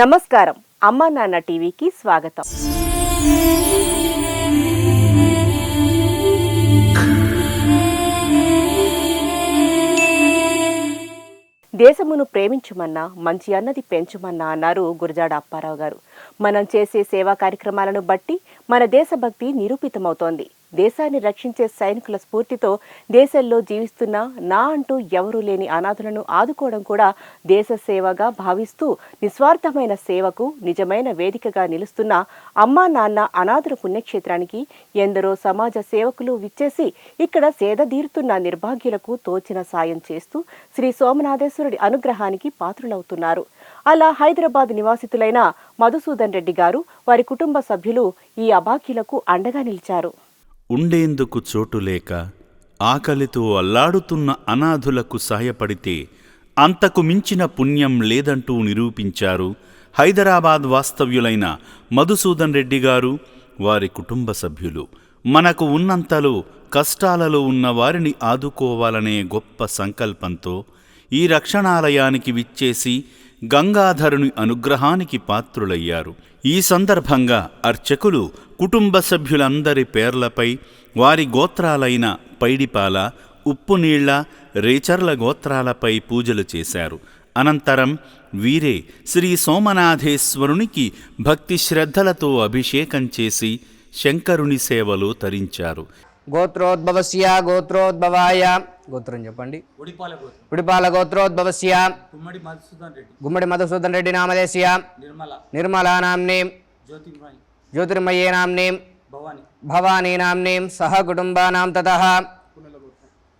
నమస్కారం. అమ్మా నాన్న టీవీకి స్వాగతం. దేశమును ప్రేమించుమన్నా మంచి అన్నది పెంచుమన్నా అన్నారు గురజాడ అప్పారావు గారు. మనం చేసే సేవా కార్యక్రమాలను బట్టి మన దేశభక్తి నిరూపితమవుతోంది. దేశాన్ని రక్షించే సైనికుల స్ఫూర్తితో దేశంలో జీవిస్తున్న నా అంటూ ఎవరూ లేని అనాథులను ఆదుకోవడం కూడా దేశ సేవగా భావిస్తూ నిస్వార్థమైన సేవకు నిజమైన వేదికగా నిలుస్తున్న అమ్మా నాన్న అనాథుల పుణ్యక్షేత్రానికి ఎందరో సమాజ సేవకులు విచ్చేసి ఇక్కడ సేదదీరుతున్న నిర్భాగ్యులకు తోచిన సాయం చేస్తూ శ్రీ సోమనాథేశ్వరుడి అనుగ్రహానికి పాత్రులవుతున్నారు. అలా హైదరాబాద్ నివాసితులైన మధుసూదన్ రెడ్డి గారు వారి కుటుంబ సభ్యులు ఈ అబాకీలకు అండగా నిలిచారు. ఉండేందుకు చోటు లేక ఆకలితో అల్లాడుతున్న అనాథులకు సాయపడితే అంతకు మించిన పుణ్యం లేదంటూ నిరూపించారు హైదరాబాద్ వాస్తవ్యులైన మధుసూదన్ రెడ్డి గారు. వారి కుటుంబ సభ్యులు మనకు ఉన్నంతలో కష్టాలలో ఉన్న వారిని ఆదుకోవాలనే గొప్ప సంకల్పంతో ఈ రక్షణాలయానికి విచ్చేసి గంగాధరుని అనుగ్రహానికి పాత్రులయ్యారు. ఈ సందర్భంగా అర్చకులు కుటుంబ సభ్యులందరి పేర్లపై వారి గోత్రాలైన పైడిపాల ఉప్పునీళ్ళ రేచర్ల గోత్రాలపై పూజలు చేశారు. అనంతరం వీరే శ్రీ సోమనాథేశ్వరునికి భక్తి శ్రద్ధలతో అభిషేకం చేసి శంకరుని సేవలో తరించారు. గోత్రోద్భవస్య గోత్రోద్భవాయ గోత్రం చెప్పండి. ఉడిపాల గోత్రం. ఉడిపాల గోత్రోద్భవస్య. గుమ్మడి మధుసూదన్ రెడ్డి. నామదేశ్య నిర్మల. నామ్నీం జ్యోతిర్మయి. జ్యోతిర్మయే నామ్నీం. భవానీ. నామ్నీం. సహ కుటుంబానాం తత.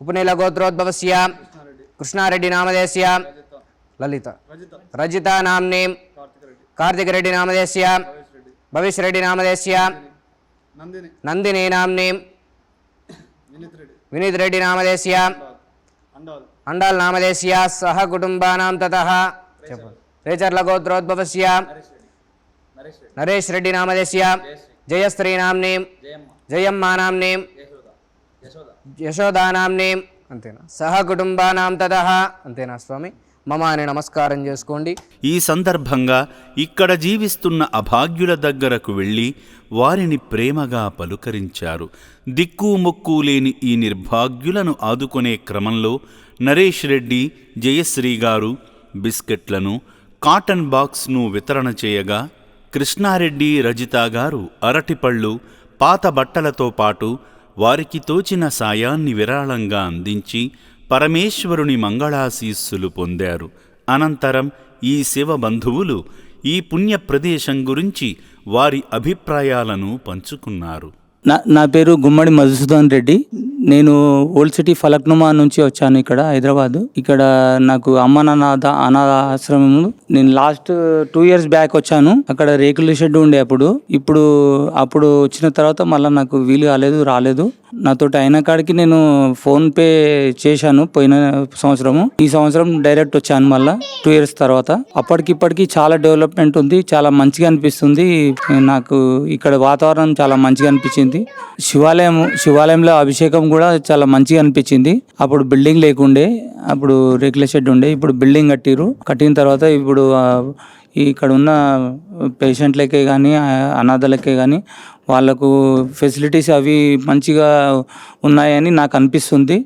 ఉపనీల గోత్రోద్భవస్య. కృష్ణారెడ్డి. నామదేశ్య లలిత. రజిత. నామ్నీం. కార్తిక్ రెడ్డి. నామదేశ్య భవిష్ రెడ్డి. నామదేశ్య నందిని. నామ్నీం. వినీత్ రెడ్డి. నామదేశ్య అండాల్. నామదేశ్య సహ కుటుంబానాం తత. రేచర్ల గోత్రోద్భవస్య. నరేష్ రెడ్డి. నామదేశ్య. జయశ్రీ. నామ్నీం. జయమ్మ. నామ్నీం. యశోదా నామ్నీం. అంతేనా? సహ కుటుంబానాం తత. అంతేనా స్వామి? మమ అని నమస్కారం చేసుకోండి. ఈ సందర్భంగా ఇక్కడ జీవిస్తున్న అభాగ్యుల దగ్గరకు వెళ్ళి వారిని ప్రేమగా పలుకరించారు. దిక్కు మొక్కు లేని ఈ నిర్భాగ్యులను ఆదుకునే క్రమంలో నరేష్ రెడ్డి జయశ్రీ గారు బిస్కెట్లను కాటన్ బాక్స్ను వితరణ చేయగా కృష్ణారెడ్డి రజిత గారు అరటిపళ్ళు పాత బట్టలతో పాటు వారికి తోచిన సాయాన్ని విరాళంగా అందించి పరమేశ్వరుని మంగళాశీస్సులు పొందారు. అనంతరం ఈ శివ బంధువులు ఈ పుణ్య ప్రదేశం గురించి వారి అభిప్రాయాలను పంచుకున్నారు. నా నా పేరు గుమ్మడి మధుసూదన్ రెడ్డి. నేను ఓల్డ్ సిటీ ఫలక్నుమా నుంచి వచ్చాను ఇక్కడ హైదరాబాద్. ఇక్కడ నాకు అమ్మ నాన్న అనాథ ఆశ్రమం నేను లాస్ట్ టూ ఇయర్స్ బ్యాక్ వచ్చాను. అక్కడ రేకుల షెడ్ ఉండే అప్పుడు. ఇప్పుడు అప్పుడు వచ్చిన తర్వాత మళ్ళీ నాకు వీలు కాలేదు రాలేదు. నాతో అయిన కాడికి నేను ఫోన్ పే చేశాను పోయిన సంవత్సరము. ఈ సంవత్సరం డైరెక్ట్ వచ్చాను మళ్ళా టూ ఇయర్స్ తర్వాత. అప్పటికిప్పటికి చాలా డెవలప్మెంట్ ఉంది చాలా మంచిగా అనిపిస్తుంది. నాకు ఇక్కడ వాతావరణం చాలా మంచిగా అనిపించింది. శివాలయం శివాలయంలో అభిషేకం కూడా చాలా మంచిగా అనిపించింది. అప్పుడు బిల్డింగ్ లేకుండే అప్పుడు రేకుల షెడ్ ఉండే ఇప్పుడు బిల్డింగ్ కట్టిరు కట్టిన తర్వాత ఇప్పుడు ఇక్కడ ఉన్న పేషెంట్లకే కానీ అనాథలకే కానీ వాళ్ళకు ఫెసిలిటీస్ అవి మంచిగా ఉన్నాయని నాకు అనిపిస్తుంది.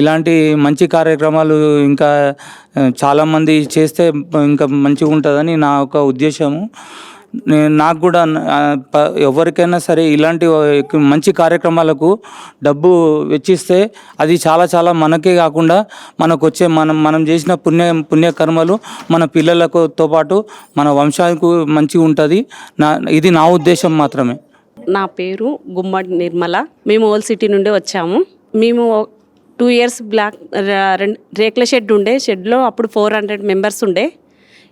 ఇలాంటి మంచి కార్యక్రమాలు ఇంకా చాలామంది చేస్తే ఇంకా మంచిగా ఉంటుందని నా ఒక ఉద్దేశము. నాకు కూడా ఎవరికైనా సరే ఇలాంటి మంచి కార్యక్రమాలకు డబ్బు వెచ్చిస్తే అది చాలా చాలా మనకే కాకుండా మనకు వచ్చే మనం మనం చేసిన పుణ్య పుణ్యకర్మలు మన పిల్లలతో పాటు మన వంశానికి మంచిగా ఉంటుంది. నా ఇది నా ఉద్దేశం మాత్రమే. నా పేరు గుమ్మడి నిర్మల. మేము ఓల్ సిటీ నుండి వచ్చాము. మేము టూ ఇయర్స్ బ్లాక్ రెండు- రేకుల షెడ్ ఉండే. షెడ్లో అప్పుడు ఫోర్ హండ్రెడ్ మెంబర్స్ ఉండే.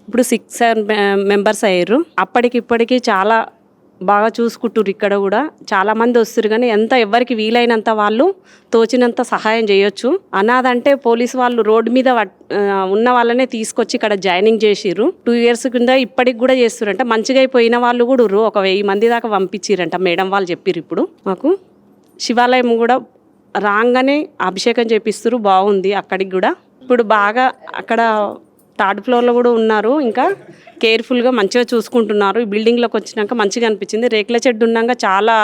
ఇప్పుడు సిక్స్ మెంబర్స్ అయ్యారు. అప్పటికి ఇప్పటికి చాలా బాగా చూసుకుంటారు ఇక్కడ కూడా. చాలామంది వస్తారు కానీ ఎంత ఎవరికి వీలైనంత వాళ్ళు తోచినంత సహాయం చేయొచ్చు. అనాదంటే పోలీస్ వాళ్ళు రోడ్డు మీద ఉన్న వాళ్ళనే తీసుకొచ్చి ఇక్కడ జాయినింగ్ చేసిర్రు. టూ ఇయర్స్ కింద ఇప్పటికి కూడా చేస్తురంట మంచిగా అయిపోయిన వాళ్ళు కూడా ఒక వెయ్యి మంది దాకా పంపించారంట మేడం వాళ్ళు చెప్పిర్రు ఇప్పుడు మాకు. శివాలయం కూడా రాగానే అభిషేకం చేపిస్తారు బాగుంది అక్కడికి కూడా. ఇప్పుడు బాగా అక్కడ థర్డ్ ఫ్లోర్లో కూడా ఉన్నారు. ఇంకా కేర్ఫుల్గా మంచిగా చూసుకుంటున్నారు. ఈ బిల్డింగ్లోకి వచ్చినాక మంచిగా అనిపించింది. రేకుల చెడ్డు ఉన్నాక చాలా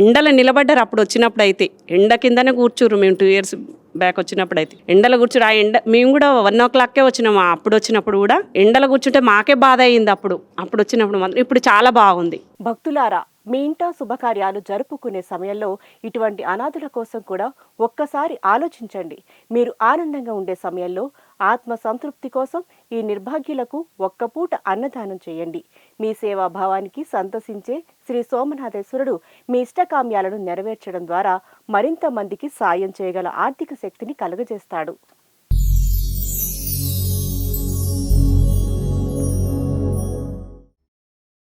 ఎండలో నిలబడ్డారు అప్పుడు వచ్చినప్పుడు అయితే ఎండ కిందనే కూర్చుర్రు మేము టూ ఇయర్స్ బ్యాక్ వచ్చినప్పుడు అయితే ఎండలో కూర్చుడు ఆ ఎండ మేము కూడా వన్ ఓ క్లాక్కే వచ్చినాము. అప్పుడు వచ్చినప్పుడు కూడా ఎండలో కూర్చుంటే మాకే బాధ అయింది అప్పుడు. అప్పుడు వచ్చినప్పుడు మాత్రం ఇప్పుడు చాలా బాగుంది. భక్తులారా మీ ఇంట శుభకార్యాలు జరుపుకునే సమయంలో ఇటువంటి అనాథుల కోసం కూడా ఒక్కసారి ఆలోచించండి. మీరు ఆనందంగా ఉండే సమయంలో ఆత్మ సంతృప్తి కోసం ఈ నిర్భాగ్యులకు ఒక్క పూట అన్నదానం చేయండి. మీ సేవాభావానికి సంతసించే శ్రీ సోమనాథేశ్వరుడు మీ ఇష్టకామ్యాలను నెరవేర్చడం ద్వారా మరింత మందికి సాయం చేయగల ఆర్థిక శక్తిని కలుగజేస్తాడు.